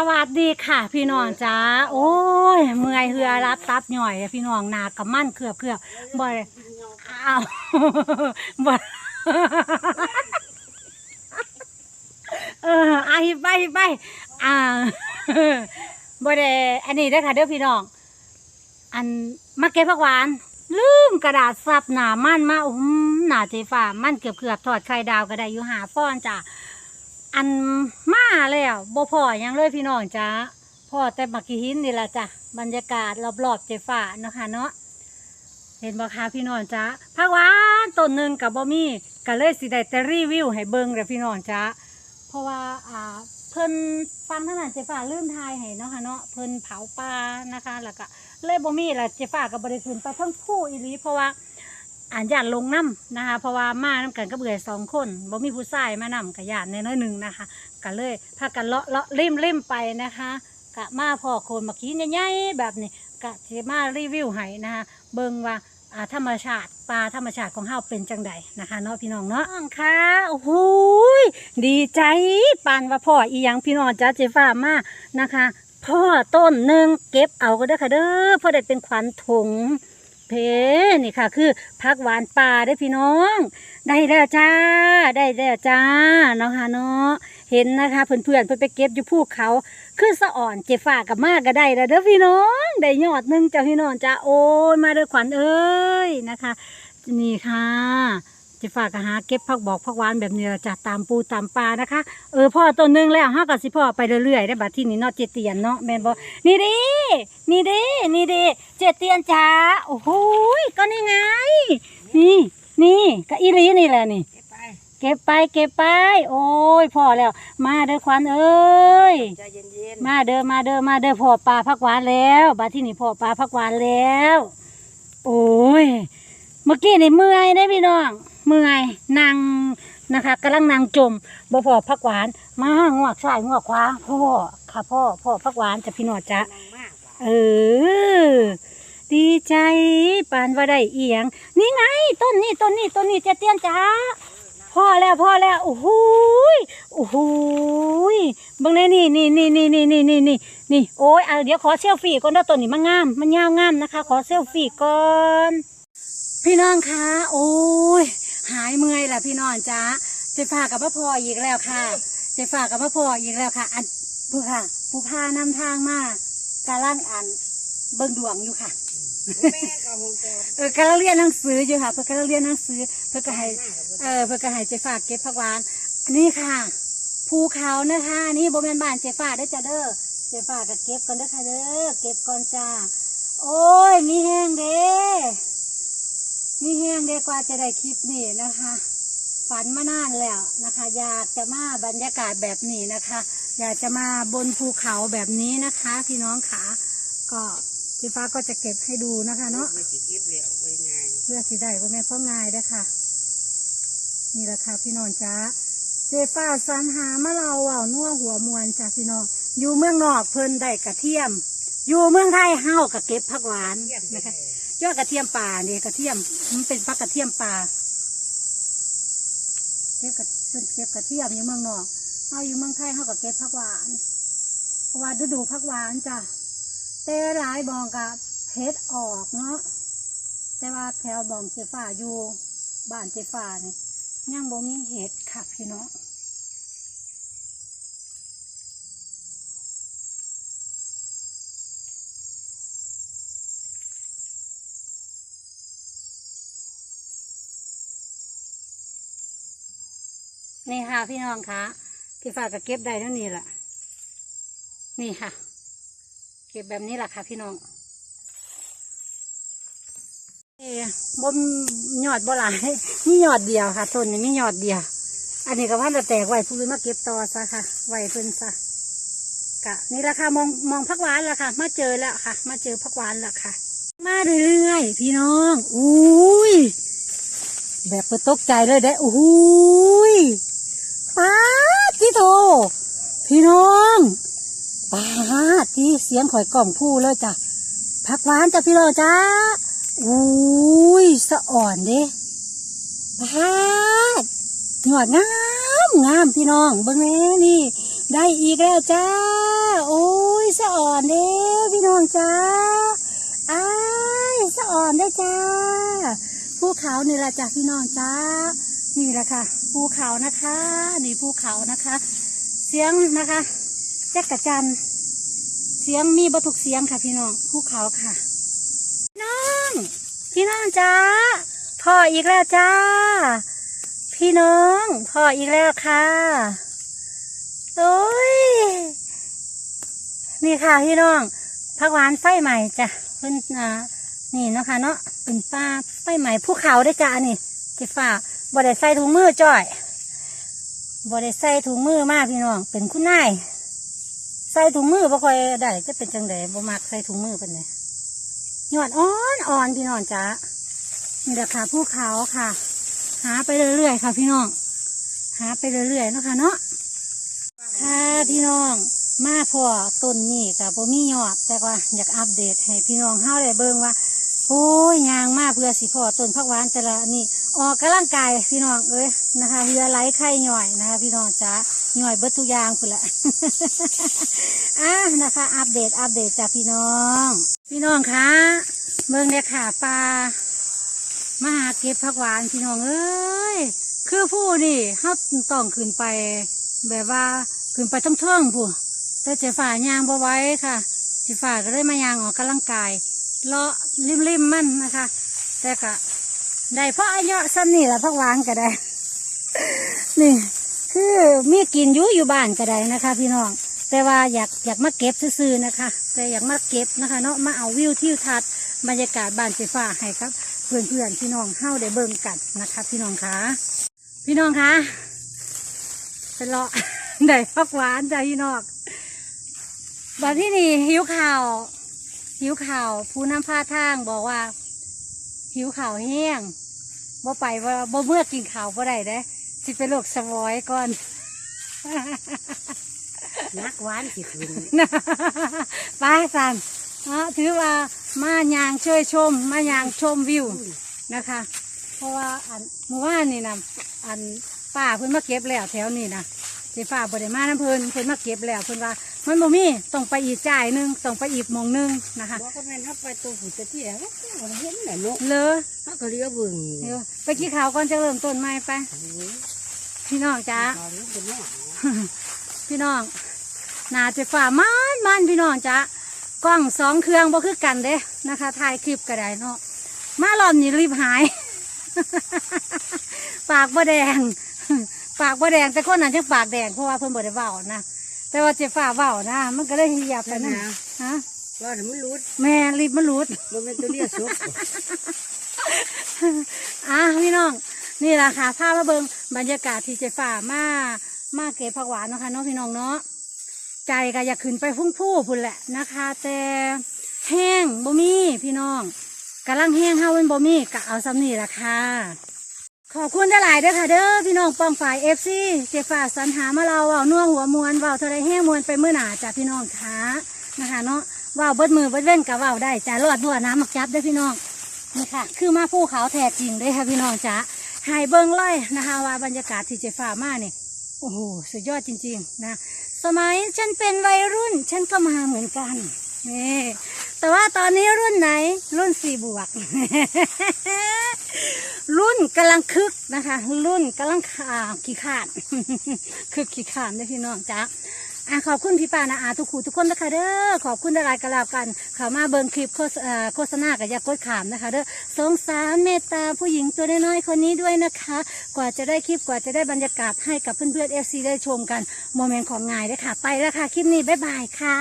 สวัสดีค่ะพี่น้องจ้าโอ้ยเมื่อยเหือรับตับหน่อยพี่น้องหนากับมั่นเขือบเขือบบ่อยอ้าวบ่เออไอาหิบไปหิบไปอ่าบ่ได้อันนี้เด้อค่ะเด้อพี่น้อง อันมาเก็บผักหวาน ลืมกระดาษซับหนามันมาอุ้มหนาเจฟ้ามันเกือบเกือบๆทอดไข่ดาวก็ได้อยู่หาฟ้อนจ้ะ อันมาแล้วบ่พอยังเลยพี่น้องจ้าพ่อแต่บักกี้หินนี่ละจ้ะบรรยากาศรอบๆเจฟ้าเนาะค่ะเนาะเห็นบ่คะพี่น้องจ้าผักหวานต้นหนึ่งกับบ่มีก็เลยสิได้แต่รีวิวให้เบิ่งเลยพี่น้องจ้าเพราะว่าอ่าเพิ่นฟังท่านเจฟ้าลืมทายให้เนาะค่ะเนาะเพิ่นเผาปลานะคะ แล้วก็เลยบ่มีละเจฟ้าก็บ่ได้ขึ้นไปเทั้งผู้อีหลีเพราะว่า อ่านญาติลงน้ำนะคะ เพราะว่ามาน้ำกันก็เบื่อสองคนบ่มีผู้ชายมานำกับญาติน้อยๆหนึ่งนะคะก็เลยพากันเลาะเลาะเล่มเล่มไปนะคะกะมาพ่อโคนมาขี้ใหญ่ๆแบบนี้กะจะมารีวิวให้นะคะเบิ่งว่าอ่าธรรมชาติปลาธรรมชาติของเฮาเป็นจังใดนะคะเนาะพี่น้องเนาะน้องค่ะโอ้โหยดีใจปานว่าพ่ออีหยังพี่น้องจ้าเจฟ้ามานะคะ พ่อต้นหนึ่งเก็บเอาก็ได้อค่ะเด้อพ่อได้เป็นขวัญถุง เพนี่ค่ะ คือพักหวานป่าได้พี่น้อง ได้แล้วจ้า ได้แล้วจ้าเนาะค่ะเนาะเห็นนะคะเพื่อนเพื่อนไปเก็บอยู่ภูเขาคือสะอ่อนเจ็บฝากกับมากก็ได้แล้วเด้อพี่น้องได้ยอดนึงจ้าพี่น้องจ้าโอ้ยมาเด้อขวัญเอ้ยนะคะนี่ค่ะ เจ็บฝากก็หาเก็บผักบอกผักหวานแบบนี้ละจ้ะตามปูตามปลานะคะเออพ่อตัวหนึงแล้วห้ากับสิพ่อไปเรื่อยๆได้บัดที่นี่เนาะเจเตียนเนาะแม่นบอนี่เดินี่เดินี่เดิเจเตียนจ้าโอ้โหยก็นี่ไง นี่นี่ก็อีหลีนี่แหละนี่เก็บไปเก็บไปเก็บไปโอ้ยพ่อแล้ว มาเด้อควันเอ้ยใจเย็นมาเด้อมาเด้อมาเด้อพ่อปลาพักหวานแล้วบัดที่นี่พ่อปลาพักหวานแล้ว โอ้ยเมื่อกี้นี่เมื่อยได้พี่น้อง เมื่อยนั่งนะคะกำลังนั่งจมบ่พอพักหวานมางวกซ้ายงวกขวาพ่อค่ะพ่อพ่อพักหวานจะพี่น้องจ้ะเออดีใจปานว่าได้เอียง นี่ไง ต้นนี้ต้นนี้ต้นนี้เจะเตี้ยนจ้าพ่อแล้วพ่อแล้วโอ้โหโอ้โหยบิ่งแน่นี่นี่นี่นี่นี่นี่นี่นี่นี่โอ้ยเอาเดี๋ยวขอเซลฟี่ก่อนเด้อต้นนี้มันงาม มันยาวงามนะคะ ขอเซลฟี่ก่อน พี่น้องคะโอ้ย หายเมื่อยแล้วพี่น้องจ้าเจฟ้ากับพ่อพออีกแล้วค่ะ เจฟ้ากับพ่อพออีกแล้วค่ะ อันผู้ค่ะ ผู้พานำทางมากาล่างอันเบิ่งดวงอยู่ค่ะแม่ก็คงจะเออกำลังเรียนหนังสืออยู่ค่ะ เพื่อกำลังเรียนหนังสือ เพื่อก็ให้เออเพื่อก็ให้เจฟ้าเก็บผักหวานอันนี้ค่ะภูเขานะคะอันนี้บริเวณบ้านเจฟ้าได้อจ้ะเด้อเจฟ้าก็เก็บก่อนเด้อค่ะเด้อเก็บก่อนจ้าโอ้ยมีแห้งเด้ มีแห้งเด้กว่าจะได้คลิปนี้นะคะ ฝันมานานแล้วนะคะ อยากจะมาบรรยากาศแบบนี้นะคะ อยากจะมาบนภูเขาแบบนี้นะคะ พี่น้องขาก็เจฟ้าก็จะเก็บให้ดูนะคะ เนาะไม่ติดเก็บเหลวไว้ไงเพื่อสิได้ว่าแม่พ่อง่ายได้อค่ะ นี่แหละค่ะพี่น้องจ้าเจฟ้าสรรหามาเราเว่านัวหัวมวนจ้าพี่น้องอยู่เมืองนอกเพิ่นได้กระเทียม อยู่เมืองไทยเฮาก็เก็บผักหวานเยี่ยมนะนะคะ ยอดกระเทียมป่าเนี่ยกระเทียมมันเป็นผักกระเทียมป่าเก็บกระเพิ่นเก็บกระเทียมอยู่เมืองนอกเฮาอยู่เมืองไทยเฮาก็เก็บผักหวานเพราะว่าฤดูผักหวานจ้ะแต่หลายบองกับเพชรออกเนาะแต่ว่าแถวบองเจฟ้าอยู่บ้านเจฟ้านี่ยังบ่มีเห็ดค่ะพี่น้อง นี่ค่ะพี่น้องคะเจฟ้ากก็เก็บได้เท่านี้แหละนี่ค่ะ เก็บแบบนี้แหละค่ะ พี่น้องเอ่อบนยอดบ่หลายมียอดเดียวค่ะต้นนี้มียอดเดียว อันนี้ก็พันจะแตกไว้พื้นมาเก็บต่อซะค่ะไว้เพิ่นซะกะนี่ราคามองมองพักหวานแล้วค่ะ มาเจอแล้วค่ะ มาเจอพักหวานแล้วค่ะ มาเรื่อยๆพี่น้องอุ้ยแบบเปิดตกใจเลยได้อุ้ย ป้าดที่โทพี่น้องป้าดที่เสียงข่อยกล่องผู้เลยจ้ะพักหวานจ้ะพี่น้องจ้าอุ้ยสะอ่อนเด้พาดหนวดงามงามพี่น้องเบิ่งแม่นี่ ได้อีกแล้วจ้าโอ้ยสะอ่อนเด้พี่น้องจ้าอ้ายสะอ่อนได้จ้าภูเขานี่แหละจ้ะพี่น้องจ้า นี่แหละค่ะภูเขานะคะ นี่ภูเขานะคะ เสียงนะคะแจ๊กกะจันเสียงมีบทุกเสียงค่ะ พี่น้องภูเขาค่ะ น้อง พี่น้องจ้าพ่ออีกแล้วจ้า พี่น้องพ่ออีกแล้วค่ะโอ้ยนี่ค่ะพี่น้องผักหวานไฟใหม่จ้ะเพิ่นอ่านี่เนาะค่ะเนาะเป็นป้าไฟใหม่ภูเขาได้จ้านี่เจ็ฟ้า บ่ได้ใส่ถุงมือจ้อยบ่ได้ใส่ถุงมือมากพี่น้อง เป็นคุณนาย ใส่ถุงมือบ่ค่อยได้จะเป็นจังไดบ่มักใส่ถุงมือเป็นไงยอดอ่อนอ่อนพี่น้องจ้านี่แหละค่ะภูเขาค่ะ หาไปเรื่อยๆค่ะ พี่น้อง หาไปเรื่อยๆเนาะค่ะเนาะค่ะพี่น้องมาพอต้นนี่กับบ่มียอดแต่ว่าอยากอัปเดตให้พี่น้องเฮาได้เบิ่งว่าโอ้ยยางมาเพื่อสิพอต้นพักหวานแต่ละนี่ ออกกำลังกายพี่น้องเอ้ยนะคะเรือไหลไข่ย่อยนะคะ พี่น้องจ้าย่อยเบิดทุกอย่างพุ่นละอะนะคะ อัปเดตอัปเดตจากพี่น้อง พี่น้องคะเบิ่งเลยค่ะปลามาหาเก็บผักหวานพี่น้องเอ้ยคือผู้นี่เขาต้องขึ้นไป แบบว่าขึ้นไปทั้งเทิงผู้แต่เจฝ่ายางบ่ไว้ค่ะเจฝ่าก็เลยมายางออกกำลังกายเลาะริมๆมันนะคะ แต่ก็ ได้เพราะอายุสั้นนี่แหละผักหวานก็ได้ นี่ คือมีกินอยู่อยู่บ้านก็ได้นะคะ พี่น้อง แต่ว่าอยากอยากมาเก็บซื่อๆนะคะ แต่อยากมาเก็บนะคะ เนาะมาเอาวิวทิวทัศน์บรรยากาศบ้านเจฟ้าให้ครับ เพื่อนๆพี่น้องเฮาได้เบิ่งกันนะคะ พี่น้องคะพี่น้องคะเป็นเลาะได้พักหวานจ้ะพี่น้องบัดที่นี่หิวข่าวหิวข่าว ผู้นำพาทางบอกว่า หิวข่าวแห้งบ่ไปว่าบ่เมื่อกินข่าวบ่ได้เด้สิเป็นโรคสวอยก่อน นักหวานสิคืนไปสันอะถือว่ามายางช่วยชม มายางชมวิวนะคะ เพราะว่าอันเมื่อวานนี่นะอันป้าเพิ่นมาเก็บแล้วแถวนี้นะ เจ้ป้าบริมาน้ำเพิ่นเพิ่นมาเก็บแล้วเพิ่นว่ามันบ่มีต้องไปอีกจ่ายหนึงต้องไปอีกหมองหนึงนะคะบอกก็แม่นถ้าไปตัวผู้จะที่แล้วก็เห็นแหละเนาะเลอเขาก็เลี้ยวเบิ่งเดี๋ยวไปกี่ข่าวก่อนจะเริ่มต้นใหม่ไป พี่น้องจ้า ตอนนี้เป็นเนาะพี่น้องนาจะฝ่ามันมันพี่น้องจ้ะกล้องสองเครื่องบ่คือกันเด้นะคะถ่ายคลิปก็ได้เนาะมาหลอนนี่รีบหาย ปากบ่แดง ปากบ่แดงแต่คนนั้นจังปากแดงเพราะว่าเพิ่นบ่ได้เว้านะแต่ว่าเจ็บฝ่าเว้านะ มันก็เลยเหยียบไปนั่นฮะว่าแต่มันรุดแม่รีบมันหลุดมันเป็นตัวเลี้ยสุกอะพี่น้อง นี่แหละค่ะภาพมาเบิงบรรยากาศที่เจฝ่ามามาเก็บผักหวานเนาะคะเนาะพี่น้องเนาะใจก็อยากขึ้นไปพุ่งผู้พุ่นแหละนะคะ แต่แห้งบ่มีพี่น้องกำลังแห้งเฮาเป็นบ่มีกะเอาซ้ำนี่แหละค่ะ ขอบคุณหลายๆเด้อค่ะเด้อพี่น้องปองฝ่ายเอฟซีเจฝ่าสรรหามาเราเว่านัวหัวมวนเว่าเท่าไรแห้งมวนไปเมื่อหนาจ้ะพี่น้องค่ะนะคะเนาะเว่าเบิดมือเบิดเว้นกับว่าได้จ้ะรอดบัวน้ำมักจับได้อพี่น้องนี่ค่ะ คือมาภูเขาแท้จริงเลยค่ะพี่น้องจ๋าหายเบิ้งเลยนะคะว่าบรรยากาศที่เจฟ้ามาเนี่ยโอ้โหสุดยอดจริง ๆ นะ สมัยฉันเป็นวัยรุ่น ฉันก็มาเหมือนกันนี่ แต่ว่าตอนนี้รุ่นไหน รุ่นสี่บวก รุ่นกำลังคึกนะคะ รุ่นกำลังขาขี้ขาด คึกขี้ขาดเลยพี่น้องจ้าอะขอบคุณพี่ป้านะอาทุกคู่ทุกคนนะคะเด้อขอบคุณอะไรกันแล้วกันเขามาเบิ่งคลิปโฆษณากับยากดขามนะคะเด้อสงสารเมตตาผู้หญิงตัวน้อยๆคนนี้ด้วยนะคะ กว่าจะได้คลิปกว่าจะได้บรรยากาศให้กับเพื่อนๆเอฟซีได้ชมกันโมเมนต์ของงายเด้อค่ะ ไปแล้วค่ะ คลิปนี้บ๊ายบายค่ะ